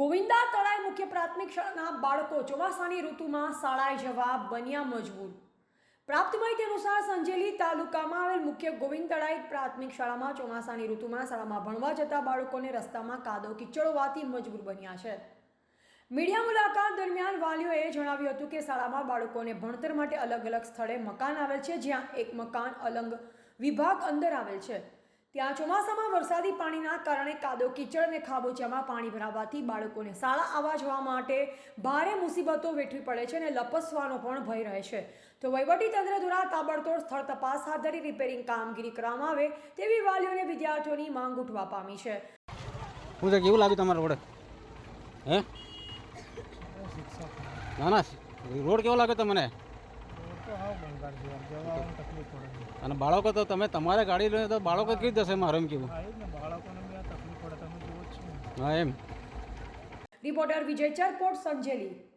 ગોવિંદા તળાઈ મુખ્ય પ્રાથમિક શાળાના બાળકો ચોમાસાની ઋતુમાં શાળાએ જવા બન્યા મજબૂર. પ્રાપ્ત માહિતી અનુસાર સંજેલી તાલુકામાં આવેલ મુખ્ય ગોવિંદ તળાઈ પ્રાથમિક શાળામાં ચોમાસાની ઋતુમાં શાળામાં ભણવા જતા બાળકોને રસ્તામાં કાદવ કિચડ હોવાથી મજબૂર બન્યા છે. મીડિયા મુલાકાત દરમિયાન વાલીઓએ જણાવ્યું હતું કે શાળામાં બાળકોને ભણતર માટે અલગ અલગ સ્થળે મકાન આવેલ છે, જ્યાં એક મકાન અલંગ વિભાગ અંદર આવેલ છે. ત્યાં ચોમાસામાં વરસાદી પાણીના કારણે કાદો, કીચડ અને ખાબોચિયામાં પાણી ભરાવાથી બાળકોને શાળા આવવા જવા માટે ભારે મુસીબતો વેઠવી પડે છે અને લપસવાનો પણ ભય રહે છે. તો વહીવટીતંત્ર દ્વારા તાબડતોડ સ્થળ તપાસ હાથ ધરી રિપેરિંગ કામગીરી કરવામાં આવે તેવી વાલીઓને વિદ્યાર્થીઓની માંગ ઉઠવા પામી છે. હું કેવું લાગ્યું તમારો રોડ હે? ના ના, રોડ કેવો લાગ્યો તમને? અને બાળકો તો તમે તમારે ગાડી લઈને તો બાળકો કઈ જશે મારું એમ કેવું? હા એમ. રિપોર્ટર વિજય ચરપોટ સંજેલી.